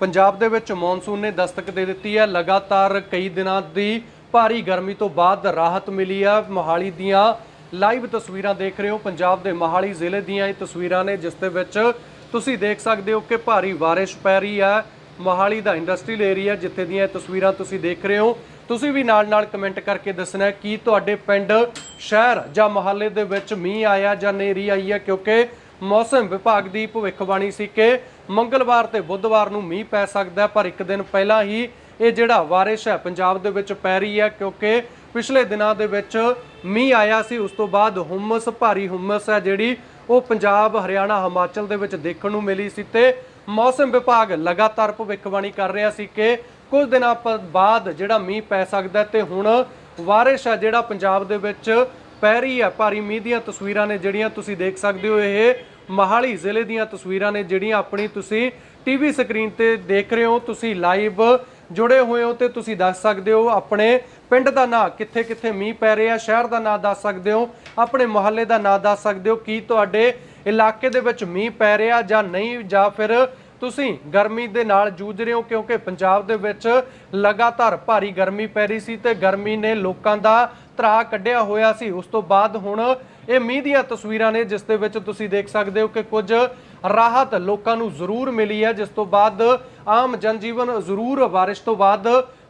ਪੰਜਾਬ ਦੇ ਵਿੱਚ ਮੌਨਸੂਨ ਨੇ ਦਸਤਕ ਦੇ ਦਿੱਤੀ ਹੈ। ਲਗਾਤਾਰ ਕਈ ਦਿਨਾਂ ਦੀ ਭਾਰੀ ਗਰਮੀ ਤੋਂ ਬਾਅਦ ਰਾਹਤ ਮਿਲੀ ਹੈ ਮੋਹਾਲੀ ਦੀਆਂ ਲਾਈਵ ਤਸਵੀਰਾਂ ਦੇਖ ਰਹੇ ਹੋ। ਪੰਜਾਬ ਦੇ ਮੋਹਾਲੀ ਜ਼ਿਲ੍ਹੇ ਦੀਆਂ ਇਹ ਤਸਵੀਰਾਂ ਨੇ, ਜਿਸ ਦੇ ਵਿੱਚ ਤੁਸੀਂ ਦੇਖ ਸਕਦੇ ਹੋ ਕਿ ਭਾਰੀ ਬਾਰਿਸ਼ ਪੈ ਰਹੀ ਹੈ। ਮੋਹਾਲੀ ਦਾ ਇੰਡਸਟਰੀਅਲ ਏਰੀਆ ਜਿੱਥੇ ਦੀਆਂ ਇਹ ਤਸਵੀਰਾਂ ਤੁਸੀਂ ਦੇਖ ਰਹੇ ਹੋ। ਤੁਸੀਂ ਵੀ ਨਾਲ-ਨਾਲ ਕਮੈਂਟ ਕਰਕੇ ਦੱਸਣਾ ਕਿ ਤੁਹਾਡੇ ਪਿੰਡ, ਸ਼ਹਿਰ ਜਾਂ ਮੁਹੱਲੇ ਦੇ ਵਿੱਚ ਮੀਂਹ ਆਇਆ ਜਾਂ ਨੇਰੀ ਆਈ ਹੈ? ਕਿਉਂਕਿ ਮੌਸਮ ਵਿਭਾਗ ਦੀ ਭਵਿੱਖਬਾਣੀ ਸੀ ਕਿ ਮੰਗਲਵਾਰ ਤੇ ਬੁੱਧਵਾਰ ਨੂੰ ਮੀਂਹ ਪੈ ਸਕਦਾ ਪਰ ਇੱਕ ਦਿਨ ਪਹਿਲਾਂ ਹੀ ਇਹ ਜਿਹੜਾ ਵਾਰਿਸ਼ ਹੈ ਪੰਜਾਬ ਦੇ ਵਿੱਚ ਪੈ ਰਹੀ ਹੈ, ਕਿਉਂਕਿ ਪਿਛਲੇ ਦਿਨਾਂ ਦੇ ਵਿੱਚ ਮੀਂਹ ਆਇਆ ਸੀ, ਉਸ ਤੋਂ ਬਾਅਦ ਹੁਮਸ, ਭਾਰੀ ਹੁਮਸ ਹੈ ਜਿਹੜੀ ਉਹ ਪੰਜਾਬ, ਹਰਿਆਣਾ, ਹਿਮਾਚਲ ਦੇ ਵਿੱਚ ਦੇਖਣ ਨੂੰ ਮਿਲੀ ਸੀ ਤੇ ਮੌਸਮ ਵਿਭਾਗ ਲਗਾਤਾਰ ਭਵਿੱਖਬਾਣੀ ਕਰ ਰਿਹਾ ਸੀ ਕਿ ਕੁਝ ਦਿਨਾਂ ਪ- ਬਾਅਦ ਜਿਹੜਾ ਮੀਂਹ ਪੈ ਸਕਦਾ ਹੈ ਤੇ ਹੁਣ ਵਾਰਿਸ਼ ਹੈ ਜਿਹੜਾ ਪੰਜਾਬ ਦੇ ਵਿੱਚ ਪੈ ਰਹੀ ਹੈ। ਭਾਰੀ ਮੀਂਹ ਦੀਆਂ ਤਸਵੀਰਾਂ ਨੇ ਜਿਹੜੀਆਂ ਤੁਸੀਂ ਦੇਖ ਸਕਦੇ ਹੋ, ਇਹ ਮਹਾਲੀ ਜ਼ਿਲ੍ਹੇ ਦੀਆਂ ਤਸਵੀਰਾਂ ਨੇ ਜਿਹੜੀਆਂ ਆਪਣੀ ਤੁਸੀਂ ਟੀਵੀ ਸਕਰੀਨ ਤੇ ਦੇਖ ਰਹੇ ਹੋ, ਤੁਸੀਂ ਲਾਈਵ ਜੁੜੇ ਹੋਏ ਹੋ ਤੇ ਤੁਸੀਂ ਦੱਸ ਸਕਦੇ ਹੋ ਆਪਣੇ ਪਿੰਡ ਦਾ ਨਾਂ ਕਿੱਥੇ ਕਿੱਥੇ ਮੀਂਹ ਪੈ ਰਿਹਾ, ਸ਼ਹਿਰ ਦਾ ਨਾਂ ਦੱਸ ਸਕਦੇ ਹੋ, ਆਪਣੇ ਮੁਹੱਲੇ ਦਾ ਨਾਂ ਦੱਸ ਸਕਦੇ ਹੋ, ਕੀ ਤੁਹਾਡੇ ਇਲਾਕੇ ਦੇ ਵਿੱਚ ਮੀਂਹ ਪੈ ਰਿਹਾ ਜਾਂ ਨਹੀਂ, ਜਾਂ ਫਿਰ ਤੁਸੀਂ ਗਰਮੀ ਦੇ ਨਾਲ ਜੂਝ ਰਹੇ ਹੋ ਕਿਉਂਕਿ ਪੰਜਾਬ ਦੇ ਵਿੱਚ ਲਗਾਤਾਰ ਭਾਰੀ ਗਰਮੀ ਪੈ ਰਹੀ ਸੀ ਤੇ ਗਰਮੀ ਨੇ ਲੋਕਾਂ ਦਾ ਤਰਾ ਕੱਢਿਆ ਹੋਇਆ ਸੀ। ਉਸ ਤੋਂ ਬਾਅਦ ਹੁਣ ਇਹ ਮੀਂਹ ਦੀਆਂ ਤਸਵੀਰਾਂ ਨੇ, ਜਿਸ ਦੇ ਵਿੱਚ ਤੁਸੀਂ ਦੇਖ ਸਕਦੇ ਹੋ ਕਿ ਕੁਝ ਰਾਹਤ ਲੋਕਾਂ ਨੂੰ ਜ਼ਰੂਰ ਮਿਲੀ ਹੈ, ਜਿਸ ਤੋਂ ਬਾਅਦ ਆਮ ਜਨਜੀਵਨ ਜ਼ਰੂਰ ਬਾਰਿਸ਼ ਤੋਂ ਬਾਅਦ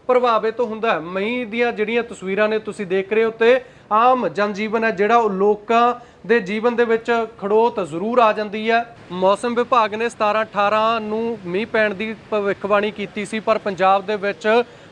ਪ੍ਰਭਾਵਿਤ ਹੁੰਦਾ ਹੈ। ਮਈ ਦੀਆਂ ਜਿਹੜੀਆਂ ਤਸਵੀਰਾਂ ਨੇ ਤੁਸੀਂ ਦੇਖ ਰਹੇ ਹੋ ਤੇ ਆਮ ਜਨਜੀਵਨ ਹੈ, ਜਿਹੜਾ ਉਹ ਲੋਕਾਂ ਦੇ ਜੀਵਨ ਦੇ ਵਿੱਚ ਖੜੋਤ ਜ਼ਰੂਰ ਆ ਜਾਂਦੀ ਹੈ। ਮੌਸਮ ਵਿਭਾਗ ਨੇ 17 18 ਨੂੰ ਮੀਂਹ ਪੈਣ ਦੀ ਭਵਿੱਖਬਾਣੀ ਕੀਤੀ ਸੀ, ਪਰ ਪੰਜਾਬ ਦੇ ਵਿੱਚ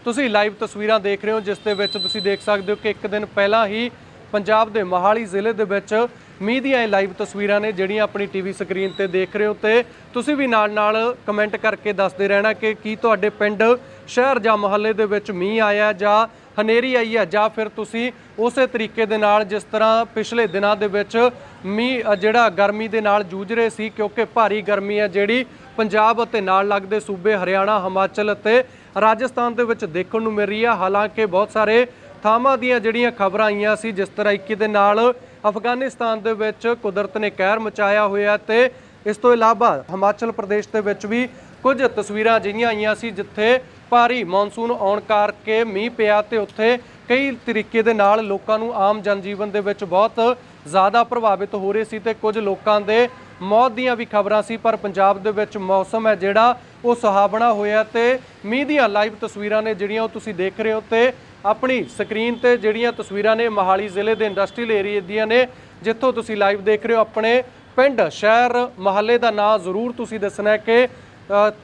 ਤੁਸੀਂ ਲਾਈਵ ਤਸਵੀਰਾਂ ਦੇਖ ਰਹੇ ਹੋ, ਜਿਸ ਦੇ ਵਿੱਚ ਤੁਸੀਂ ਦੇਖ ਸਕਦੇ ਹੋ ਕਿ ਇੱਕ ਦਿਨ ਪਹਿਲਾਂ ਹੀ ਪੰਜਾਬ ਦੇ ਮੋਹਾਲੀ ਜ਼ਿਲ੍ਹੇ ਦੇ ਵਿੱਚ ਮੀਂਹ ਦੀਆਂ ਇਹ ਲਾਈਵ ਤਸਵੀਰਾਂ ਨੇ ਜਿਹੜੀਆਂ ਆਪਣੀ ਟੀਵੀ ਸਕਰੀਨ ਤੇ ਦੇਖ ਰਹੇ ਹੋ ਤੇ ਤੁਸੀਂ ਵੀ ਨਾਲ-ਨਾਲ ਕਮੈਂਟ ਕਰਕੇ ਦੱਸਦੇ ਰਹਿਣਾ ਕਿ ਕੀ ਤੁਹਾਡੇ ਪਿੰਡ ਸ਼ਹਿਰ ਜਾਂ ਮੁਹੱਲੇ ਦੇ ਵਿੱਚ ਮੀਂਹ ਆਇਆ ਜਾਂ ਹਨੇਰੀ ਆਈ ਹੈ, ਜਾਂ ਫਿਰ ਤੁਸੀਂ ਉਸੇ ਤਰੀਕੇ ਦੇ ਨਾਲ ਜਿਸ ਤਰ੍ਹਾਂ ਪਿਛਲੇ ਦਿਨਾਂ ਦੇ ਵਿੱਚ ਮੀਂਹ ਜਿਹੜਾ ਗਰਮੀ ਦੇ ਨਾਲ ਜੂਝ ਰਹੇ ਸੀ, ਕਿਉਂਕਿ ਭਾਰੀ ਗਰਮੀ ਹੈ ਜਿਹੜੀ ਪੰਜਾਬ ਅਤੇ ਨਾਲ ਲੱਗਦੇ ਸੂਬੇ ਹਰਿਆਣਾ, ਹਿਮਾਚਲ ਅਤੇ ਰਾਜਸਥਾਨ ਦੇ ਵਿੱਚ ਦੇਖਣ ਨੂੰ ਮਿਲ ਰਹੀ ਹੈ ਹਾਲਾਂਕਿ ਬਹੁਤ ਸਾਰੇ ਥਾਵਾਂ ਦੀਆਂ ਜਿਹੜੀਆਂ ਖਬਰਾਂ ਆਈਆਂ ਸੀ, ਜਿਸ ਤਰ੍ਹਾਂ 21 ਦੇ ਨਾਲ ਅਫਗਾਨਿਸਤਾਨ ਦੇ ਵਿੱਚ ਕੁਦਰਤ ਨੇ ਕਹਿਰ ਮਚਾਇਆ ਹੋਇਆ ਤੇ ਇਸ ਤੋਂ ਇਲਾਵਾ ਹਿਮਾਚਲ ਪ੍ਰਦੇਸ਼ ਦੇ ਵਿੱਚ ਵੀ ਕੁਝ ਤਸਵੀਰਾਂ ਅਜਿਹੀਆਂ ਆਈਆਂ ਸੀ, ਜਿੱਥੇ ਭਾਰੀ ਮੌਨਸੂਨ ਆਉਣ ਕਰਕੇ ਮੀਂਹ ਪਿਆ ਤੇ ਉੱਥੇ ਕਈ ਤਰੀਕੇ ਦੇ ਨਾਲ ਲੋਕਾਂ ਨੂੰ ਆਮ ਜਨਜੀਵਨ ਦੇ ਵਿੱਚ ਬਹੁਤ ਜ਼ਿਆਦਾ ਪ੍ਰਭਾਵਿਤ ਹੋ ਰਹੇ ਸੀ ਤੇ ਕੁਝ ਲੋਕਾਂ ਦੇ ਮੌਤ ਦੀਆਂ ਵੀ ਖਬਰਾਂ ਸੀ। ਪਰ ਪੰਜਾਬ ਦੇ ਵਿੱਚ ਮੌਸਮ ਹੈ ਜਿਹੜਾ ਉਹ ਸੁਹਾਵਣਾ ਹੋਇਆ ਤੇ ਮੀਂਹ ਦੀਆਂ ਲਾਈਵ ਤਸਵੀਰਾਂ ਨੇ ਜਿਹੜੀਆਂ ਉਹ ਤੁਸੀਂ ਦੇਖ ਰਹੇ ਹੋ ਤੇ ਆਪਣੀ ਸਕਰੀਨ ਤੇ ਜਿਹੜੀਆਂ ਤਸਵੀਰਾਂ ਨੇ ਮੋਹਾਲੀ ਜ਼ਿਲ੍ਹੇ ਦੇ ਇੰਡਸਟਰੀਅਲ ਏਰੀਆ ਦੀਆਂ ਨੇ, ਜਿੱਥੋਂ ਤੁਸੀਂ ਲਾਈਵ ਦੇਖ ਰਹੇ ਹੋ ਆਪਣੇ ਪਿੰਡ, ਸ਼ਹਿਰ, ਮਹੱਲੇ ਦਾ ਨਾਂ ਜ਼ਰੂਰ ਤੁਸੀਂ ਦੱਸਣਾ ਹੈ ਕਿ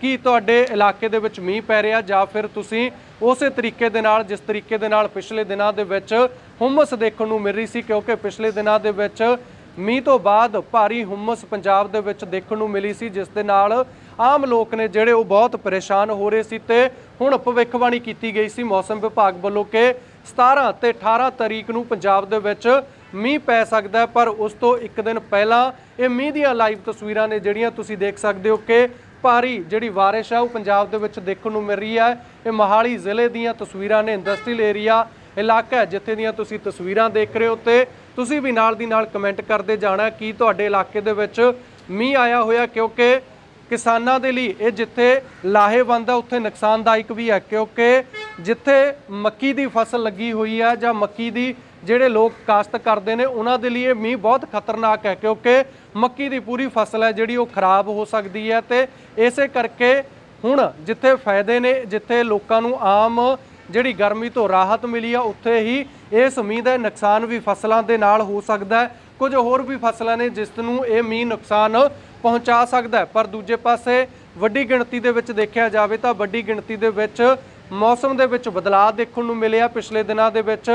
ਕੀ ਤੁਹਾਡੇ ਇਲਾਕੇ ਦੇ ਵਿੱਚ ਮੀਂਹ ਪੈ ਰਿਹਾ ਜਾਂ ਫਿਰ ਤੁਸੀਂ ਉਸੇ ਤਰੀਕੇ ਦੇ ਨਾਲ, ਜਿਸ ਤਰੀਕੇ ਦੇ ਨਾਲ ਪਿਛਲੇ ਦਿਨਾਂ ਦੇ ਵਿੱਚ ਹੁਮਸ ਦੇਖਣ ਨੂੰ ਮਿਲ ਰਹੀ ਸੀ, ਕਿਉਂਕਿ ਪਿਛਲੇ ਦਿਨਾਂ ਦੇ ਵਿੱਚ ਮੀਂਹ ਤੋਂ ਬਾਅਦ ਭਾਰੀ ਹੁਮਸ ਪੰਜਾਬ ਦੇ ਵਿੱਚ ਦੇਖਣ ਨੂੰ ਮਿਲੀ ਸੀ, ਜਿਸ ਦੇ ਨਾਲ ਆਮ ਲੋਕ ਨੇ ਜਿਹੜੇ ਉਹ ਬਹੁਤ ਪਰੇਸ਼ਾਨ ਹੋ ਰਹੇ ਸੀ ਤੇ ਹੁਣ ਭਵਿੱਖਬਾਣੀ ਕੀਤੀ ਗਈ ਸੀ ਮੌਸਮ ਵਿਭਾਗ ਵੱਲੋਂ ਕਿ 17 ਤੇ 18 ਤਰੀਕ ਨੂੰ ਪੰਜਾਬ ਦੇ ਵਿੱਚ ਮੀਂਹ ਪੈ ਸਕਦਾ ਪਰ ਉਸ ਤੋਂ ਇੱਕ ਦਿਨ ਪਹਿਲਾਂ ਇਹ ਮੀਂਹ ਦੀਆਂ ਲਾਈਵ ਤਸਵੀਰਾਂ ਨੇ ਜਿਹੜੀਆਂ ਤੁਸੀਂ ਦੇਖ ਸਕਦੇ ਹੋ ਕਿ ਭਾਰੀ ਜਿਹੜੀ ਬਾਰਿਸ਼ ਹੈ ਉਹ ਪੰਜਾਬ ਦੇ ਵਿੱਚ ਦੇਖਣ ਨੂੰ ਮਿਲ ਰਹੀ ਹੈ। ਇਹ ਮੋਹਾਲੀ ਜ਼ਿਲ੍ਹੇ ਦੀਆਂ ਤਸਵੀਰਾਂ ਨੇ, ਇੰਡਸਟਰੀਅਲ ਏਰੀਆ ਇਲਾਕਾ ਜਿੱਥੇ ਦੀਆਂ ਤੁਸੀਂ ਤਸਵੀਰਾਂ ਦੇਖ ਰਹੇ ਹੋ ਤੇ ਤੁਸੀਂ ਵੀ ਨਾਲ ਦੀ ਨਾਲ ਕਮੈਂਟ ਕਰਦੇ ਜਾਣਾ ਕਿ ਤੁਹਾਡੇ ਇਲਾਕੇ ਦੇ ਵਿੱਚ ਮੀਂਹ ਆਇਆ ਹੋਇਆ ਕਿਉਂਕਿ ਕਿਸਾਨਾਂ ਦੇ ਲਈ ਇਹ ਜਿੱਥੇ ਲਾਹੇਵੰਦ ਹੈ ਉੱਥੇ ਨੁਕਸਾਨਦਾਇਕ ਵੀ ਹੈ, ਕਿਉਂਕਿ ਜਿੱਥੇ ਮੱਕੀ ਦੀ ਫਸਲ ਲੱਗੀ ਹੋਈ ਹੈ ਜਾਂ ਮੱਕੀ ਦੀ ਜਿਹੜੇ ਲੋਕ ਕਾਸ਼ਤ ਕਰਦੇ ਨੇ, ਉਹਨਾਂ ਦੇ ਲਈ ਇਹ ਮੀਂਹ ਬਹੁਤ ਖਤਰਨਾਕ ਹੈ, ਕਿਉਂਕਿ ਮੱਕੀ ਦੀ ਪੂਰੀ ਫਸਲ ਹੈ ਜਿਹੜੀ ਉਹ ਖਰਾਬ ਹੋ ਸਕਦੀ ਹੈ ਤੇ ਇਸੇ ਕਰਕੇ ਹੁਣ ਜਿੱਥੇ ਫਾਇਦੇ ਨੇ, ਜਿੱਥੇ ਲੋਕਾਂ ਨੂੰ ਆਮ ਜਿਹੜੀ ਗਰਮੀ ਤੋਂ ਰਾਹਤ ਮਿਲੀ ਆ, ਉੱਥੇ ਹੀ ਇਸ ਮੀਂਹ ਦਾ ਨੁਕਸਾਨ ਵੀ ਫਸਲਾਂ ਦੇ ਨਾਲ ਹੋ ਸਕਦਾ ਹੈ। ਕੁਝ ਹੋਰ ਵੀ ਫਸਲਾਂ ਨੇ ਜਿਸ ਨੂੰ ਇਹ ਮੀਂਹ ਨੁਕਸਾਨ ਪਹੁੰਚਾ ਸਕਦਾ ਪਰ ਦੂਜੇ ਪਾਸੇ ਵੱਡੀ ਗਿਣਤੀ ਦੇ ਵਿੱਚ ਦੇਖਿਆ ਜਾਵੇ ਤਾਂ ਵੱਡੀ ਗਿਣਤੀ ਦੇ ਵਿੱਚ ਮੌਸਮ ਦੇ ਵਿੱਚ ਬਦਲਾਅ ਦੇਖਣ ਨੂੰ ਮਿਲਿਆ। ਪਿਛਲੇ ਦਿਨਾਂ ਦੇ ਵਿੱਚ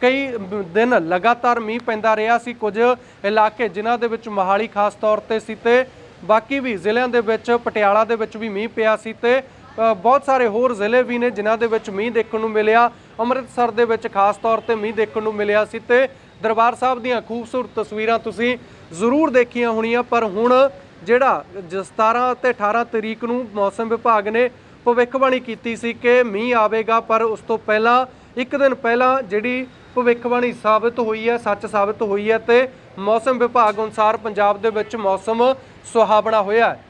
ਕਈ ਦਿਨ ਲਗਾਤਾਰ ਮੀਂਹ ਪੈਂਦਾ ਰਿਹਾ ਸੀ। ਕੁਝ ਇਲਾਕੇ ਜਿਨ੍ਹਾਂ ਦੇ ਵਿੱਚ ਮੋਹਾਲੀ ਖਾਸ ਤੌਰ ਤੇ ਸੀ ਤੇ ਬਾਕੀ ਵੀ ਜ਼ਿਲ੍ਹਿਆਂ ਦੇ ਵਿੱਚ, ਪਟਿਆਲਾ ਦੇ ਵਿੱਚ ਵੀ ਮੀਂਹ ਪਿਆ ਸੀ ਤੇ ਬਹੁਤ ਸਾਰੇ ਹੋਰ ਜ਼ਿਲ੍ਹੇ ਵੀ ਨੇ ਜਿਨ੍ਹਾਂ ਦੇ ਵਿੱਚ ਮੀਂਹ ਦੇਖਣ ਨੂੰ ਮਿਲਿਆ। ਅੰਮ੍ਰਿਤਸਰ ਦੇ ਵਿੱਚ ਖਾਸ ਤੌਰ ਤੇ ਮੀਂਹ ਦੇਖਣ ਨੂੰ ਮਿਲਿਆ ਸੀ ਤੇ ਦਰਬਾਰ ਸਾਹਿਬ ਦੀਆਂ ਖੂਬਸੂਰਤ ਤਸਵੀਰਾਂ ਤੁਸੀਂ ਜ਼ਰੂਰ ਦੇਖੀਆਂ ਹੋਣੀਆਂ। ਪਰ ਹੁਣ ਜਿਹੜਾ ਜ- 17 ਤੇ 18 ਤਰੀਕ ਨੂੰ ਮੌਸਮ ਵਿਭਾਗ ਨੇ ਭਵਿੱਖਬਾਣੀ ਕੀਤੀ ਸੀ ਕਿ ਮੀਂਹ ਆਵੇਗਾ, ਪਰ ਉਸ ਤੋਂ ਪਹਿਲਾਂ, ਇੱਕ ਦਿਨ ਪਹਿਲਾਂ ਜਿਹੜੀ ਭਵਿੱਖਬਾਣੀ ਸਾਬਤ ਹੋਈ ਹੈ, ਸੱਚ ਸਾਬਤ ਹੋਈ ਹੈ ਤੇ ਮੌਸਮ ਵਿਭਾਗ ਅਨੁਸਾਰ ਪੰਜਾਬ ਦੇ ਵਿੱਚ ਮੌਸਮ ਸੁਹਾਵਣਾ ਹੋਇਆ ਹੈ।